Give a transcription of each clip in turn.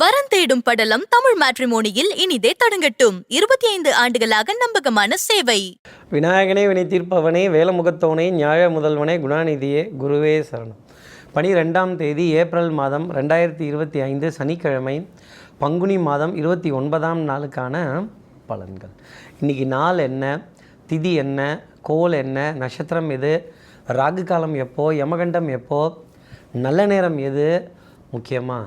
வரன் தேடும் படலம் தமிழ் மேட்ரிமோனியில் இனிதே தொடங்கட்டும். இருபத்தி ஐந்து ஆண்டுகளாக நம்பகமான சேவை. விநாயகனே வினை தீர்ப்பவனே வேலமுகத்தவனே ஞாழ முதல்வனே குணாநிதியே குருவே சரணம். பனிரெண்டாம் தேதி ஏப்ரல் மாதம் ரெண்டாயிரத்தி இருபத்தி ஐந்து சனிக்கிழமை பங்குனி மாதம் இருபத்தி ஒன்பதாம் நாளுக்கான பலன்கள். இன்றைக்கி நாள் என்ன திதி என்ன கோல் என்ன நட்சத்திரம் எது ராகு காலம் எப்போ யமகண்டம் எப்போ நல்ல நேரம் எது முக்கியமாக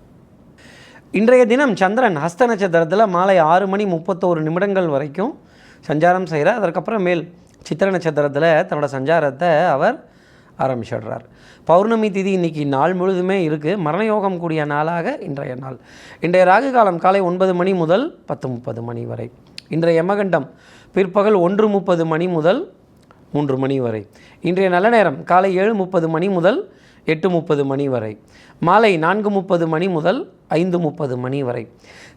இன்றைய தினம் சந்திரன் ஹஸ்த நட்சத்திரத்தில் மாலை ஆறு மணி முப்பத்தோரு நிமிடங்கள் வரைக்கும் சஞ்சாரம் செய்கிறார் அதற்கப்புறம் மேல் சித்திர நட்சத்திரத்தில் தன்னோட சஞ்சாரத்தை அவர் ஆரம்பிச்சிடுறார். பௌர்ணமி திதி இன்னைக்கு நாள் முழுதுமே இருக்குது மரணயோகம் கூடிய நாளாக இன்றைய நாள். இன்றைய ராகு காலம் காலை ஒன்பது மணி முதல் பத்து முப்பது மணி வரை. இன்றைய யமகண்டம் பிற்பகல் ஒன்று முப்பது மணி முதல் மூன்று மணி வரை. இன்றைய நல்ல நேரம் காலை ஏழு முப்பது மணி முதல் எட்டு முப்பது மணி வரை. மாலை நான்கு முப்பது மணி முதல் ஐந்து முப்பது மணி வரை.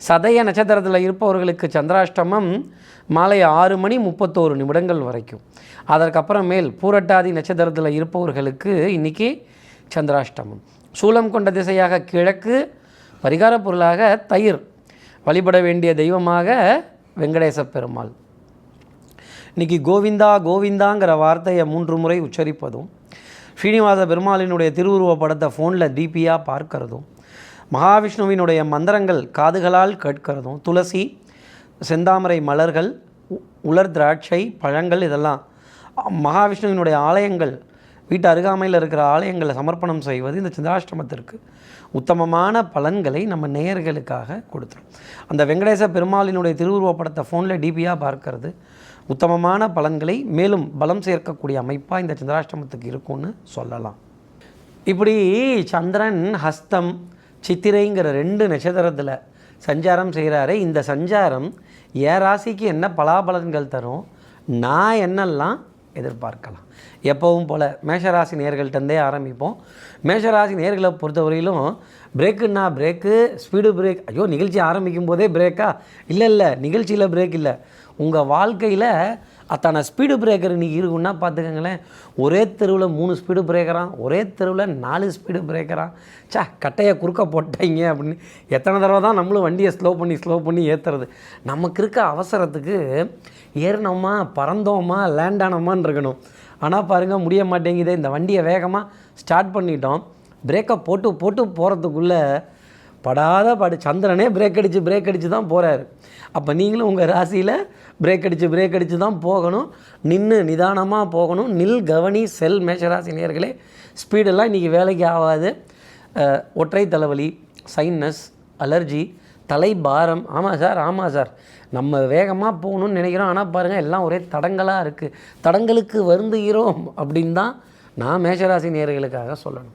சதய நட்சத்திரத்தில் இருப்பவர்களுக்கு சந்திராஷ்டமம் மாலை ஆறு மணி முப்பத்தோரு நிமிடங்கள் வரைக்கும். அதற்கப்புறமேல் பூரட்டாதி நட்சத்திரத்தில் இருப்பவர்களுக்கு இன்றைக்கி சந்திராஷ்டமம். சூலம் கொண்ட திசையாக கிழக்கு பரிகார பொருளாக தயிர். வழிபட வேண்டிய தெய்வமாக வெங்கடேச பெருமாள். இன்றைக்கி கோவிந்தா கோவிந்தாங்கிற வார்த்தையை மூன்று முறை உச்சரிப்பதும் ஸ்ரீனிவாச பெருமாளினுடைய திருவுருவ படத்தை ஃபோனில் டிபியாக பார்க்கறதும் மகாவிஷ்ணுவினுடைய மந்திரங்கள் காதுகளால் கேட்கிறதும் துளசி செந்தாமரை மலர்கள் உ- உலர் திராட்சை பழங்கள் இதெல்லாம் மகாவிஷ்ணுவினுடைய ஆலயங்கள் வீட்டு அருகாமையில் இருக்கிற ஆலயங்களை சமர்ப்பணம் செய்வது இந்த சந்திராஷ்டமத்திற்கு உத்தமமான பலன்களை நம்ம நேயர்களுக்காக கொடுத்துரும். அந்த வெங்கடேச பெருமாளினுடைய திருவுருவப்படத்தை ஃபோனில் டிபியாக பார்க்கறது உத்தமமான பலன்களை மேலும் பலம் சேர்க்கக்கூடிய அமைப்பாக இந்த சந்திராஷ்டமத்துக்கு இருக்கும்னு சொல்லலாம். இப்படி சந்திரன் ஹஸ்தம் சித்திரைங்கிற ரெண்டு நட்சத்திரத்தில் சஞ்சாரம் செய்கிறாரு இந்த சஞ்சாரம் என் ராசிக்கு என்ன பலாபலன்கள் தரும்? நான் என்னெல்லாம் எதிர்பார்க்கலாம்? எப்பவும் போல் மேஷராசி நேர்கள்ட்டே ஆரம்பிப்போம். மேஷராசி நேர்களை பொறுத்தவரையிலும் பிரேக்குன்னா பிரேக்கு ஸ்பீடு பிரேக். ஐயோ நிகழ்ச்சி ஆரம்பிக்கும் போதே பிரேக்கா? இல்லை இல்லை நிகழ்ச்சியில் பிரேக் இல்லை. உங்கள் வாழ்க்கையில் அத்தனை ஸ்பீடு பிரேக்கர் இன்றைக்கி இருக்குன்னா பார்த்துக்கங்களேன். ஒரே தெருவில் மூணு ஸ்பீடு பிரேக்கரான் ஒரே தெருவில் நாலு ஸ்பீடு பிரேக்கரான் சா கட்டையை குறுக்க போட்டாங்க அப்படின்னு எத்தனை தடவை தான் நம்மளும் வண்டியை ஸ்லோ பண்ணி ஸ்லோ பண்ணி ஏற்றுறது நமக்கு இருக்க அவசரத்துக்கு ஏறினோமா பறந்தோமா லேண்ட் இருக்கணும். ஆனால் பாருங்கள் முடிய மாட்டேங்குதே. இந்த வண்டியை வேகமாக ஸ்டார்ட் பண்ணிட்டோம். பிரேக்கை போட்டு போட்டு போகிறதுக்குள்ளே படாத பாடு சந்திரனே பிரேக் அடித்து பிரேக் அடித்து தான் போகிறார் அப்போ நீங்களும் உங்கள் ராசியில் பிரேக் அடித்து பிரேக் அடித்து தான் போகணும். நின்று நிதானமாக போகணும். நில் கவனி செல் மேஷராசி நேர்களே ஸ்பீடெல்லாம் இன்றைக்கி வேலைக்கு ஆகாது. ஒற்றை தலைவலி சைன்னஸ் அலர்ஜி தலை பாரம் ஆமாம் சார் ஆமாம் சார். நம்ம வேகமாக போகணும்னு நினைக்கிறோம். ஆனால் பாருங்கள் எல்லாம் ஒரே தடங்களாக இருக்குது தடங்களுக்கு வருந்துகிறோம் அப்படின்னு தான் நான் மேஷராசி நேர்களுக்காக சொல்லணும்.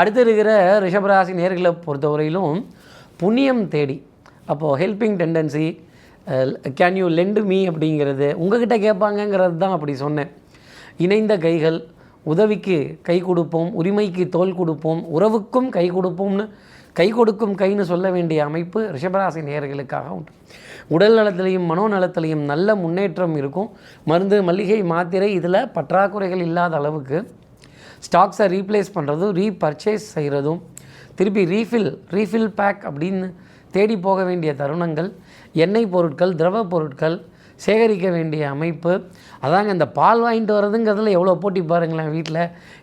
அடுத்து இருக்கிற ரிஷபராசி நேர்களை பொறுத்தவரையிலும் புண்ணியம் தேடி அப்போது helping tendency can you lend me அப்படிங்கிறது உங்ககிட்ட கேட்பாங்கங்கிறது தான் அப்படி சொன்னேன். இணைந்த கைகள் உதவிக்கு கை கொடுப்போம் உரிமைக்கு தோல் கொடுப்போம் உறவுக்கும் கை கொடுப்போம்னு கை கொடுக்கும் கைன்னு சொல்ல வேண்டிய அமைப்பு ரிஷபராசி நேர்களுக்காக உண்டு. உடல் நலத்திலையும் மனோநலத்திலையும் நல்ல முன்னேற்றம் இருக்கும். மருந்து மல்லிகை மாத்திரை இதில் பற்றாக்குறைகள் இல்லாத அளவுக்கு ஸ்டாக்ஸை ரீப்ளேஸ் பண்ணுறதும் ரீபர்ச்சேஸ் செய்கிறதும் திருப்பி ரீஃபில் ரீஃபில் பேக் அப்படின்னு தேடி போக வேண்டிய தருணங்கள் எண்ணெய் பொருட்கள் திரவ பொருட்கள் சேகரிக்க வேண்டிய அமைப்பு. அதாங்க இந்த பால் வாங்கிட்டு வர்றதுங்கிறதுல எவ்வளோ போட்டி பாருங்களேன் வீட்டில்.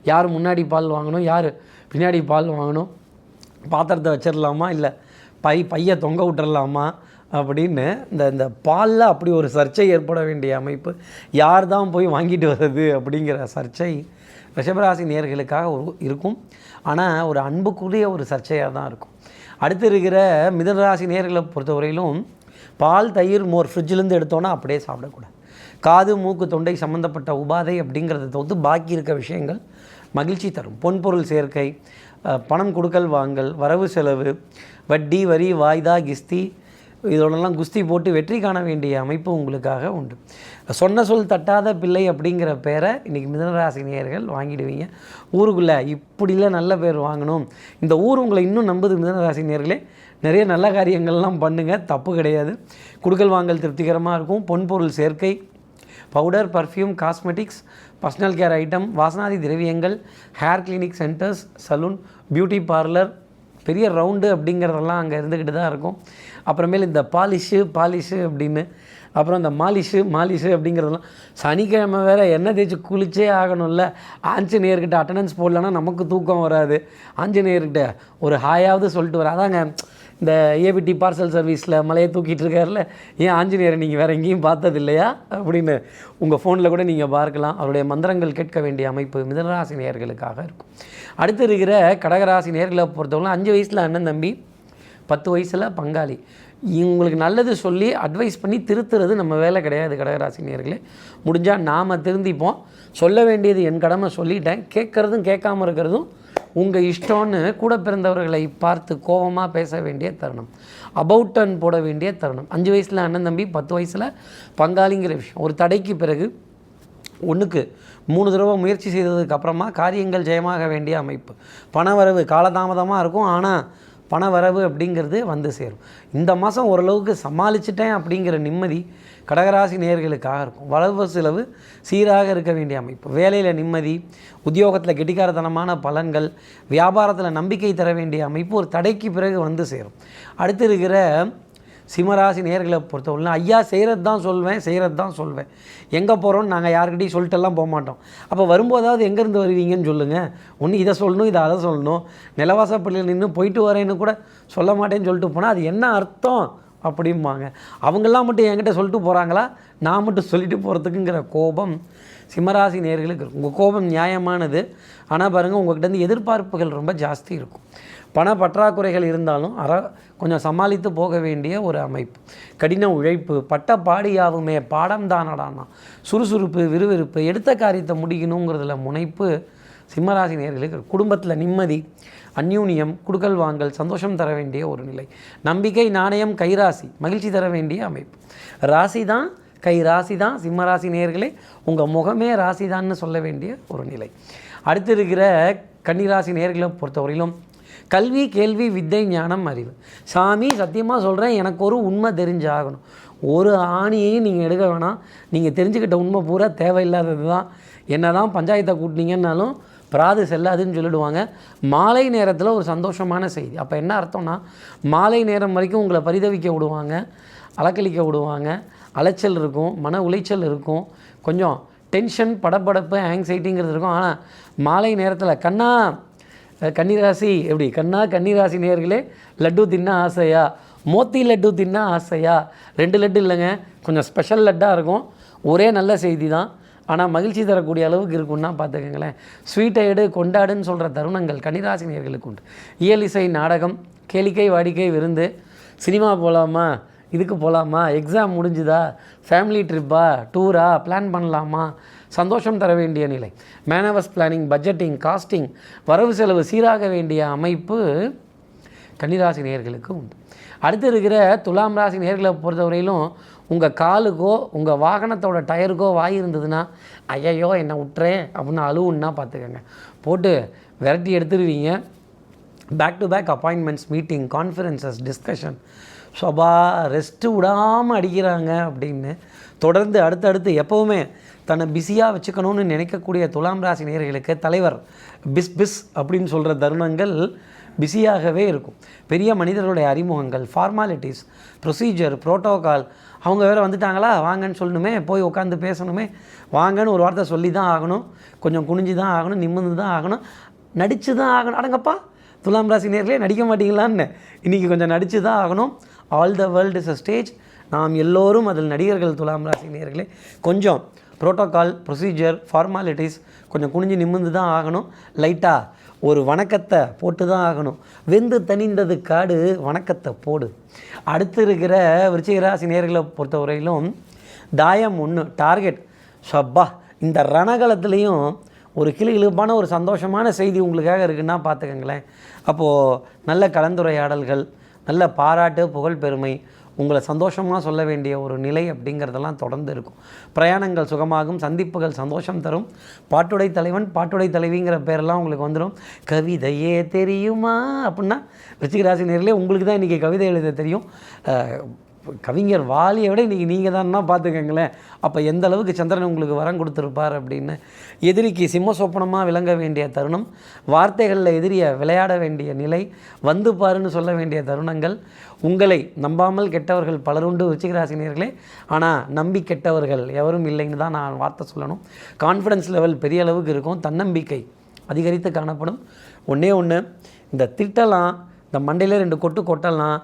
யார் முன்னாடி பால் வாங்கணும் யார் பின்னாடி பால் வாங்கணும் பாத்திரத்தை வச்சிடலாமா இல்லை பை பையை தொங்க விட்டுறலாமா அப்படின்னு இந்த இந்த பாலில் அப்படி ஒரு சர்ச்சை ஏற்பட வேண்டிய அமைப்பு. யார் தான் போய் வாங்கிட்டு வர்றது அப்படிங்கிற சர்ச்சை ரிஷபராசி நேர்களுக்காக ஒரு இருக்கும். ஆனால் ஒரு அன்புக்குரிய ஒரு சர்ச்சையாக தான் இருக்கும். அடுத்து இருக்கிற மிதனராசி நேர்களை பொறுத்தவரையிலும் பால் தயிர் மோர் ஃப்ரிட்ஜிலேருந்து எடுத்தோன்னா அப்படியே சாப்பிடக்கூடாது. காது மூக்கு தொண்டை சம்மந்தப்பட்ட உபாதை அப்படிங்கிறத தவிர்த்து பாக்கி இருக்க விஷயங்கள் மகிழ்ச்சி தரும். பொன்பொருள் சேர்க்கை பணம் கொடுக்கல் வாங்கல் வரவு செலவு வட்டி வரி வாய்தா கிஸ்தி இதோடலாம் குஸ்தி போட்டு வெற்றி காண வேண்டிய அமைப்பு உங்களுக்காக உண்டு. சொன்ன சொல் தட்டாத பிள்ளை அப்படிங்கிற பேரை இன்றைக்கி மிதனராசினியர்கள் வாங்கிடுவீங்க. ஊருக்குள்ளே இப்படிலாம் நல்ல பேர் வாங்கணும். இந்த ஊர் உங்களை இன்னும் நம்புது மிதனராசினியர்களே. நிறைய நல்ல காரியங்கள்லாம் பண்ணுங்கள் தப்பு கிடையாது. குடுக்கல் வாங்கல் திருப்திகரமாக இருக்கும். பொன்பொருள் சேர்க்கை powder perfume cosmetics personal care item வாசனாதி திரவியங்கள் hair clinic centres salon beauty parlour பெரிய ரவுண்டு அப்படிங்கிறதெல்லாம் அங்கே இருந்துக்கிட்டு தான் இருக்கும். அப்புறமேல் இந்த பாலிஷு பாலிஷு அப்படின்னு அப்புறம் இந்த மாலிஷு மாலிஷு அப்படிங்கிறதெல்லாம் சனிக்கிழமை வேறு எண்ணெய் தேய்ச்சி குளிச்சே ஆகணும்ல. ஆஞ்சநேயர்கிட்ட அட்டண்டன்ஸ் போடலன்னா நமக்கு தூக்கம் வராது. ஆஞ்சநேயர்கிட்ட ஒரு ஹாயாவது சொல்லிட்டு வர அதாங்க இந்த ஏபிடி பார்சல் சர்வீஸில் மலையை தூக்கிட்டு இருக்கார்ல ஏன் ஆஞ்சநேயரை நீங்கள் வேறு எங்கேயும் பார்த்தது இல்லையா அப்படின்னு உங்கள் ஃபோனில் கூட நீங்கள் பார்க்கலாம். அவருடைய மந்திரங்கள் கேட்க வேண்டிய அமைப்பு மிதனராசி நேயர்களுக்காக இருக்கும். அடுத்து இருக்கிற கடகராசி நேர்களை பொறுத்தவரை அஞ்சு வயசில் அண்ணன் தம்பி பத்து வயசில் பங்காளி. இவங்களுக்கு நல்லது சொல்லி அட்வைஸ் பண்ணி திருத்துறது நம்ம வேலை கிடையாது கடகராசி நேர்களே முடிஞ்சால் நாம் திருந்திப்போம். சொல்ல வேண்டியது என் கடமை சொல்லிட்டேன். கேட்குறதும் கேட்காம இருக்கிறதும் உங்கள் இஷ்டம்னு கூட பிறந்தவர்களை பார்த்து கோபமாக பேச வேண்டிய தருணம். அபவுட் டர்ன் போட வேண்டிய தருணம். அஞ்சு வயசில் அண்ணன் தம்பி பத்து வயசில் பங்காளிங்கிற விஷயம். ஒரு தடைக்கு பிறகு ஒன்றுக்கு மூணு தடவை முயற்சி செய்ததுக்கு அப்புறமா காரியங்கள் ஜெயமாக வேண்டிய அமைப்பு. பணவரவு காலதாமதமாக இருக்கும். ஆனால் பணவரவு அப்படிங்கிறது வந்து சேரும். இந்த மாதம் ஓரளவுக்கு சமாளிச்சிட்டேன் அப்படிங்கிற நிம்மதி கடகராசி நேர்களுக்காக இருக்கும். வரவு செலவு சீராக இருக்க வேண்டிய அமைப்பு. வேலையில் நிம்மதி உத்தியோகத்தில் கெட்டிக்காரத்தனமான பலன்கள் வியாபாரத்தில் நம்பிக்கை தர வேண்டிய அமைப்பு ஒரு தடைக்கு பிறகு வந்து சேரும். அடுத்து இருக்கிற சிம்மராசி நேர்களை பொறுத்தவரை ஐயா செய்கிறது தான் சொல்வேன் செய்கிறது தான் சொல்வேன். எங்கே போகிறோம்னு நாங்கள் யாருக்கிட்டையும் சொல்லிட்டெல்லாம் போக மாட்டோம். அப்போ வரும்போதாவது எங்கேருந்து வருவீங்கன்னு சொல்லுங்கள் ஒன்று இதை சொல்லணும் இதை அதை சொல்லணும். நிலவாசப்பள்ளியில் நின்று போயிட்டு வரேன்னு கூட சொல்ல மாட்டேன்னு சொல்லிட்டு போனால் அது என்ன அர்த்தம்? அப்படிம்பாங்க. அவங்கெல்லாம் மட்டும் என்கிட்ட சொல்லிட்டு போகிறாங்களா நான் மட்டும் சொல்லிட்டு போகிறதுக்குங்கிற கோபம் சிம்மராசி நேர்களுக்கு இருக்கும். உங்கள் கோபம் நியாயமானது. ஆனால் பாருங்கள் உங்கள்கிட்ட எதிர்பார்ப்புகள் ரொம்ப ஜாஸ்தி இருக்கும். பண பற்றாக்குறைகள் இருந்தாலும் அற கொஞ்சம் சமாளித்து போக வேண்டிய ஒரு அமைப்பு. கடின உழைப்பு பட்ட பாடியாகுமே பாடம் தானடானா? சுறுசுறுப்பு விறுவிறுப்பு எடுத்த காரியத்தை முடிக்கணுங்கிறதுல முனைப்பு சிம்மராசி நேர்களுக்கு குடும்பத்தில் நிம்மதி அந்யூன்யம் குடுக்கல் வாங்கல் சந்தோஷம் தர வேண்டிய ஒரு நிலை. நம்பிக்கை நாணயம் கைராசி மகிழ்ச்சி தர வேண்டிய அமைப்பு. ராசி தான் கை ராசி தான் சிம்மராசி நேர்களே உங்கள் முகமே ராசி தான்னு சொல்ல வேண்டிய ஒரு நிலை. அடுத்து இருக்கிற கன்னிராசி நேர்களை பொறுத்தவரையிலும் கல்வி கேள்வி வித்தை ஞானம் அறிவு. சாமி சத்தியமாக சொல்கிறேன் எனக்கு ஒரு உண்மை தெரிஞ்சாகணும். ஒரு ஆணியையும் நீங்கள் எடுக்க வேணாம். நீங்கள் தெரிஞ்சுக்கிட்ட உண்மை பூரா தேவையில்லாதது தான் என்ன தான் பஞ்சாயத்தை கூட்டினீங்கன்னாலும் பிராது செல்லாதுன்னு சொல்லிடுவாங்க. மாலை நேரத்தில் ஒரு சந்தோஷமான செய்தி. அப்போ என்ன அர்த்தம்னா மாலை நேரம் வரைக்கும் உங்களை பரிதவிக்க விடுவாங்க அலக்கழிக்க விடுவாங்க. அலைச்சல் இருக்கும் மன உளைச்சல் இருக்கும். கொஞ்சம் டென்ஷன் படபடப்பு ஆங்ஸைட்டிங்கிறது இருக்கும். ஆனால் மாலை நேரத்தில் கண்ணா கன்னிராசி எப்படி? கண்ணா கன்னிராசி நேர்களே லட்டு தின்ன ஆசையா? மோத்தி லட்டு தின்ன ஆசையா? ரெண்டு லட்டு இல்லைங்க. கொஞ்சம் ஸ்பெஷல் லட்டாக இருக்கும். ஒரே நல்ல செய்தி தான். ஆனால் மகிழ்ச்சி தரக்கூடிய அளவுக்கு இருக்குன்னா பார்த்துக்கங்களேன். ஸ்வீட்டை எடு கொண்டாடுன்னு சொல்கிற தருணங்கள் கன்னிராசினியர்களுக்கு உண்டு. இயல் இசை நாடகம் கேளிக்கை வாடிக்கை விருந்து சினிமா போகலாமா இதுக்கு போகலாமா எக்ஸாம் முடிஞ்சுதா ஃபேமிலி ட்ரிப்பா டூரா பிளான் பண்ணலாமா சந்தோஷம் தர வேண்டிய நிலை. மேனவஸ் பிளானிங் பட்ஜெட்டிங் காஸ்டிங் வரவு செலவு சீராக வேண்டிய அமைப்பு கன்னிராசி உண்டு. அடுத்து இருக்கிற துலாம் ராசி நேர்களை பொறுத்தவரையிலும் உங்கள் காலுக்கோ உங்கள் வாகனத்தோட டயருக்கோ வாய் இருந்ததுன்னா ஐயையோ என்னை விட்டுறேன் அப்படின்னு அழுவுன்னா பார்த்துக்கோங்க. போட்டு விரட்டி எடுத்துருவீங்க. Back to back appointments meeting conferences discussion Sabha rest விடாமல் அடிக்கிறாங்க அப்படின்னு தொடர்ந்து அடுத்தடுத்து எப்போவுமே தன்னை பிஸியாக வச்சுக்கணும்னு நினைக்கக்கூடிய துலாம் ராசி நேர்களுக்கு தலைவர் பிஸ் பிஸ் அப்படின்னு சொல்கிற தருணங்கள் பிஸியாகவே இருக்கும். பெரிய மனிதர்களுடைய அறிமுகங்கள் ஃபார்மாலிட்டிஸ் ப்ரொசீஜர் ப்ரோட்டோகால் அவங்க வேறு வந்துட்டாங்களா? வாங்கன்னு சொல்லணுமே போய் உட்காந்து பேசணுமே. வாங்கன்னு ஒரு வார்த்தை சொல்லி தான் ஆகணும். கொஞ்சம் குனிஞ்சு தான் ஆகணும் நிமிர்ந்து தான் ஆகணும். நடித்து தான் ஆகணும். அடங்கப்பா துலாம் ராசி நேர்களே நடிக்க மாட்டீங்களான்னு. இன்றைக்கி கொஞ்சம் நடித்து தான் ஆகணும். All the world is a stage நாம் எல்லோரும் அதில் நடிகர்கள் துலாம் ராசி நேர்களே. கொஞ்சம் ப்ரோட்டோக்கால் ப்ரொசீஜர் ஃபார்மாலிட்டிஸ் கொஞ்சம் குனிஞ்சு நிமிர்ந்து தான் ஆகணும். லைட்டாக ஒரு வணக்கத்தை போட்டு தான் ஆகணும். வெந்து தணிந்தது காடு வணக்கத்தை போடு. அடுத்து இருக்கிற விருச்சிகராசி நேர்களை பொறுத்தவரையிலும் தாயம் ஒன்று டார்கெட் சப்பா இந்த ரணகலத்துலேயும் ஒரு கிளி இழுப்பான ஒரு சந்தோஷமான செய்தி உங்களுக்காக இருக்குன்னா பார்த்துக்கங்களேன். அப்போது நல்ல கலந்துரையாடல்கள் நல்ல பாராட்டு புகழ் பெருமை உங்களை சந்தோஷமாக சொல்ல வேண்டிய ஒரு நிலை அப்படிங்கிறதெல்லாம் தொடர்ந்து இருக்கும். பிரயாணங்கள் சுகமாகும் சந்திப்புகள் சந்தோஷம் தரும். பாட்டுடை தலைவன் பாட்டுடை தலைவிங்கிற பேரெல்லாம் உங்களுக்கு வந்துடும் கவிதையே தெரியுமா? அப்படின்னா ரிச்சிகராசி நேரிலே உங்களுக்கு தான் இன்றைக்கி கவிதை எழுத தெரியும். கவிஞர் வாலியை விட இன்றைக்கி நீங்கள் தான்னா பார்த்துக்கங்களேன். அப்போ எந்த அளவுக்கு சந்திரன் உங்களுக்கு வரம் கொடுத்துருப்பார் அப்படின்னு. எதிரிக்கு சிம்ம சொப்பனமாக விளங்க வேண்டிய தருணம் வார்த்தைகளில் எதிரியை விளையாட வேண்டிய நிலை வந்து பாருன்னு சொல்ல வேண்டிய தருணங்கள். உங்களை நம்பாமல் கெட்டவர்கள் பலருண்டு ருச்சிகராசினியர்களே ஆனால் நம்பி கெட்டவர்கள் எவரும் இல்லைன்னு தான் நான் வார்த்தை சொல்லணும். கான்ஃபிடன்ஸ் லெவல் பெரிய அளவுக்கு இருக்கும். தன்னம்பிக்கை அதிகரித்து காணப்படும். ஒன்றே ஒன்று இந்த திட்டலாம் இந்த மண்டையில் ரெண்டு கொட்டு கொட்டலாம்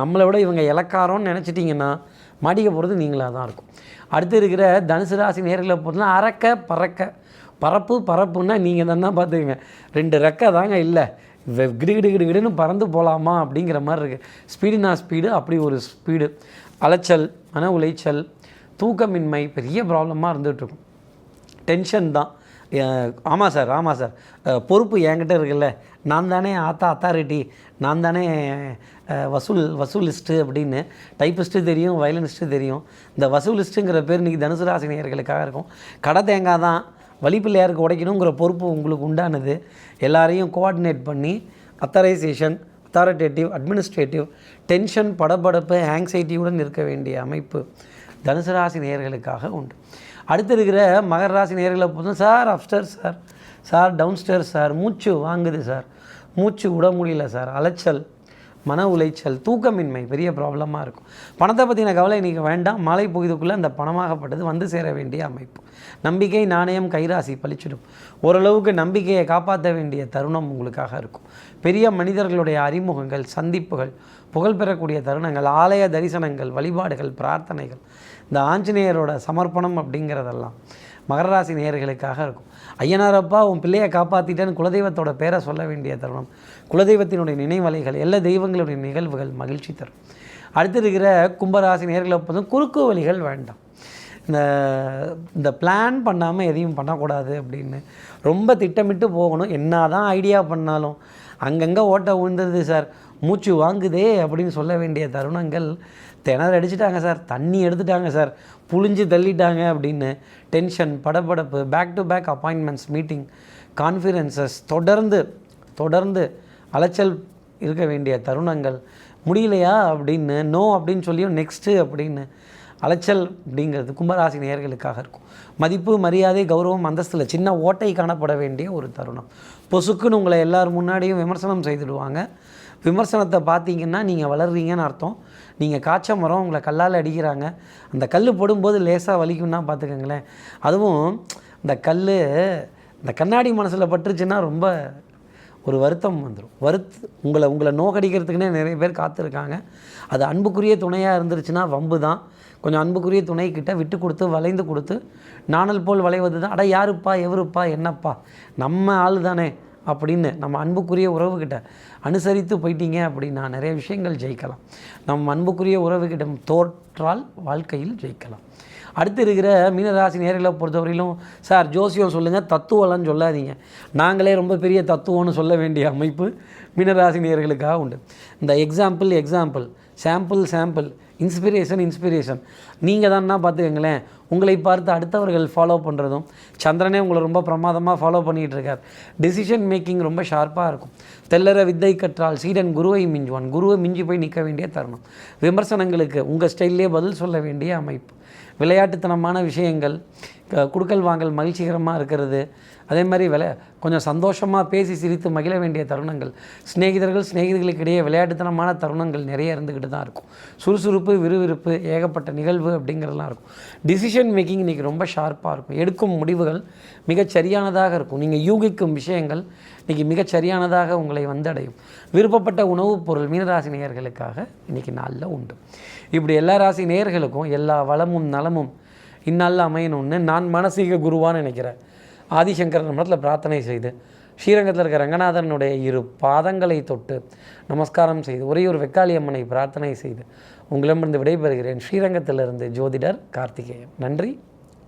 நம்மளை விட இவங்க இலக்காரம்னு நினச்சிட்டிங்கன்னா மடிக்க போகிறது நீங்களாக தான் இருக்கும். அடுத்து இருக்கிற தனுசு ராசி நேர்களை பொறுத்தலாம் அறக்க பறக்க. பறப்பு பறப்புன்னா நீங்கள் தானே பார்த்துக்கங்க. ரெண்டு ரெக்கை தாங்க இல்லை. கிடு கிடு கிடு கிடுன்னு பறந்து போகலாமா அப்படிங்கிற மாதிரி இருக்குது ஸ்பீடுனா ஸ்பீடு அப்படி ஒரு ஸ்பீடு. அலைச்சல் மன உளைச்சல் தூக்கமின்மை பெரிய ப்ராப்ளமாக இருந்துகிட்ருக்கும் டென்ஷன் தான். ஆமாம் சார் ஆமாம் சார். பொறுப்பு என்கிட்ட இருக்குல்ல. நான் தானே ஆத்தா அத்தாரிட்டி நான் தானே வசூல் வசூலிஸ்ட்டு அப்படின்னு டைப்பிஸ்ட்டு தெரியும் வயலினிஸ்ட்டு தெரியும். இந்த வசூலிஸ்ட்டுங்கிற பேர் இன்றைக்கி தனுசு ராசி இருக்கும். கடை தேங்காய் தான் வழிப்பிள்ளையாருக்கு உடைக்கணுங்கிற பொறுப்பு உங்களுக்கு உண்டானது. எல்லாரையும் கோஆர்டினேட் பண்ணி அத்தரைசேஷன் அத்தாரிட்டேட்டிவ் அட்மினிஸ்ட்ரேட்டிவ் டென்ஷன் படபடப்பு ஆங்ஸைட்டியுடன் இருக்க வேண்டிய அமைப்பு தனுசு ராசி நேயர்களுக்காக உண்டு. அடுத்து இருக்கிற மகர ராசி நேர்களை பார்த்தோம் sir after sir. Sir downstair sir. மூச்சு வாங்குது சார். மூச்சு விட முடியல சார். அலைச்சல் மன உளைச்சல் தூக்கமின்மை பெரிய ப்ராப்ளமாக இருக்கும். பணத்தை பற்றின கவலை இன்றைக்கி வேண்டாம். மழை பொய்துக்குள்ளே அந்த பணமாகப்பட்டது வந்து சேர வேண்டிய அமைப்பு. நம்பிக்கை நாணயம் கைராசி பளிச்சிடும் ஓரளவுக்கு நம்பிக்கையை காப்பாற்ற வேண்டிய தருணம் உங்களுக்காக இருக்கும். பெரிய மனிதர்களுடைய அறிமுகங்கள் சந்திப்புகள் புகழ் பெறக்கூடிய தருணங்கள் ஆலய தரிசனங்கள் வழிபாடுகள் பிரார்த்தனைகள் இந்த ஆஞ்சநேயரோட சமர்ப்பணம் அப்படிங்கிறதெல்லாம் மகர ராசி நேயர்களுக்காக இருக்கும். ஐயனாரப்பா உன் பிள்ளையை காப்பாற்றிட்டேன்னு குலதெய்வத்தோட பேரை சொல்ல வேண்டிய தருணம் குலதெய்வத்தினுடைய நினைவலைகள் எல்லா தெய்வங்களுடைய நிகழ்வுகள் மகிழ்ச்சி தரும். அடுத்து இருக்கிற கும்பராசி நேர்களை பொறுத்தும் குறுக்கு வழிகள் வேண்டாம். இந்த இந்த பிளான் பண்ணாமல் எதையும் பண்ணக்கூடாது அப்படின்னு ரொம்ப திட்டமிட்டு போகணும். என்ன தான் ஐடியா பண்ணாலும் அங்கங்கே ஓட்ட விழுந்தது சார். மூச்சு வாங்குதே அப்படின்னு சொல்ல வேண்டிய தருணங்கள் திணற அடிச்சிட்டாங்க சார் தண்ணி எடுத்துட்டாங்க சார் புழிஞ்சு தள்ளிட்டாங்க அப்படின்னு டென்ஷன் படபடப்பு back to back appointments meeting conferences தொடர்ந்து தொடர்ந்து அலைச்சல் இருக்க வேண்டிய தருணங்கள். முடியலையா அப்படின்னு நோ அப்படின்னு சொல்லியும் நெக்ஸ்ட்டு அப்படின்னு அலைச்சல் அப்படிங்கிறது கும்பராசி நேர்களுக்காக இருக்கும். மதிப்பு மரியாதை கௌரவம் அந்தஸ்தில் சின்ன ஓட்டை காணப்பட வேண்டிய ஒரு தருணம். பொசுக்குன்னு உங்களை எல்லார் முன்னாடியும் விமர்சனம் செய்துடுவாங்க. விமர்சனத்தை பார்த்தீங்கன்னா நீங்கள் வளர்றீங்கன்னு அர்த்தம். நீங்கள் காய்ச்ச மரம் உங்களை கல்லால் அடிக்கிறாங்க. அந்த கல் போடும்போது லேசாக வலிக்கும்னா பார்த்துக்கோங்களேன். அதுவும் இந்த கல் இந்த கண்ணாடி மனசில் பட்டுருச்சுன்னா ரொம்ப ஒரு வருத்தம் வந்துடும் வருத்து உங்களை உங்களை நோக்கடிக்கிறதுக்குன்னே நிறைய பேர் காத்திருக்காங்க. அது அன்புக்குரிய துணையாக இருந்துருச்சுன்னா வம்பு தான் கொஞ்சம் அன்புக்குரிய துணைக்கிட்ட விட்டு கொடுத்து வளைந்து கொடுத்து நாணல் போல் வளைவது தான் அட யாருப்பா எவருப்பா என்னப்பா? நம்ம ஆள் தானே அப்படின்னு நம்ம அன்புக்குரிய உறவுகிட்ட அனுசரித்து போயிட்டீங்க அப்படின்னா நிறைய விஷயங்கள் ஜெயிக்கலாம். நம் அன்புக்குரிய உறவுகிட்ட தோற்றால் வாழ்க்கையில் ஜெயிக்கலாம். அடுத்து இருக்கிற மீனராசி நேர்களை பொறுத்தவரையிலும் சார் ஜோசியம் சொல்லுங்கள் தத்துவம்லாம் சொல்லாதீங்க. நாங்களே ரொம்ப பெரிய தத்துவம்னு சொல்ல வேண்டிய அமைப்பு மீனராசி நேர்களுக்காக உண்டு. இந்த example example sample sample inspiration inspiration. நீங்கள் தான்னா பார்த்துக்கங்களேன் உங்களை பார்த்து அடுத்தவர்கள் ஃபாலோ பண்ணுறதும் சந்திரனே உங்களை ரொம்ப பிரமாதமாக ஃபாலோ பண்ணிகிட்டு இருக்கார் டெசிஷன் மேக்கிங் ரொம்ப ஷார்ப்பாக இருக்கும். தெல்லற வித்தை கற்றால் சீடன் குருவை மிஞ்சுவான். குருவை மிஞ்சி போய் நிற்க வேண்டிய தருணம். விமர்சனங்களுக்கு உங்கள் ஸ்டைல்லே பதில் சொல்ல வேண்டிய அமைப்பு. விளையாட்டுத்தனமான விஷயங்கள் குடுக்கல் வாங்கல் மகிழ்ச்சிகரமாக இருக்கிறது. அதே மாதிரி விளை கொஞ்சம் சந்தோஷமாக பேசி சிரித்து மகிழ வேண்டிய தருணங்கள். சிநேகிதர்கள் சிநேகிதர்களுக்கு இடையே விளையாட்டுத்தனமான தருணங்கள் நிறைய இருந்துக்கிட்டு தான் இருக்கும். சுறுசுறுப்பு விறுவிறுப்பு ஏகப்பட்ட நிகழ்வு அப்படிங்கிறதுலாம் இருக்கும். டிசிஷன் மேக்கிங் இன்றைக்கி ரொம்ப ஷார்ப்பாக இருக்கும். எடுக்கும் முடிவுகள் மிகச் சரியானதாக இருக்கும். நீங்கள் யூகிக்கும் விஷயங்கள் இன்றைக்கி மிகச் சரியானதாக உங்களை வந்தடையும். விருப்பப்பட்ட உணவுப் பொருள் மீனராசி நேயர்களுக்காக இன்றைக்கி நாளில் உண்டு. இப்படி எல்லா ராசி நேயர்களுக்கும் எல்லா வளமும் நலமும் இந்நாளில் அமையணும்னு நான் மானசீக குருவான்னு நினைக்கிறேன். ஆதிசங்கரன் நம்மளத்தில் பிரார்த்தனை செய்து ஸ்ரீரங்கத்தில் இருக்க ரங்கநாதனுடைய இரு பாதங்களை தொட்டு நமஸ்காரம் செய்து ஒரே ஒரு வெக்காளி அம்மனை பிரார்த்தனை செய்து உங்களிடமிருந்து விடைபெறுகிறேன். ஸ்ரீரங்கத்திலிருந்து ஜோதிடர் கார்த்திகேயன். நன்றி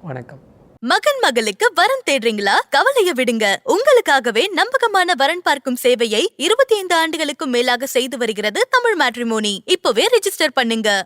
வணக்கம். மகன் மகளுக்கு வரன் தேடுறீங்களா? கவலைய விடுங்க. உங்களுக்காகவே நம்பகமான வரன் பார்க்கும் சேவையை இருபத்தி ஐந்து ஆண்டுகளுக்கும் மேலாக செய்து வருகிறது தமிழ் மேட்ரிமோனி. இப்பவே ரெஜிஸ்டர் பண்ணுங்க.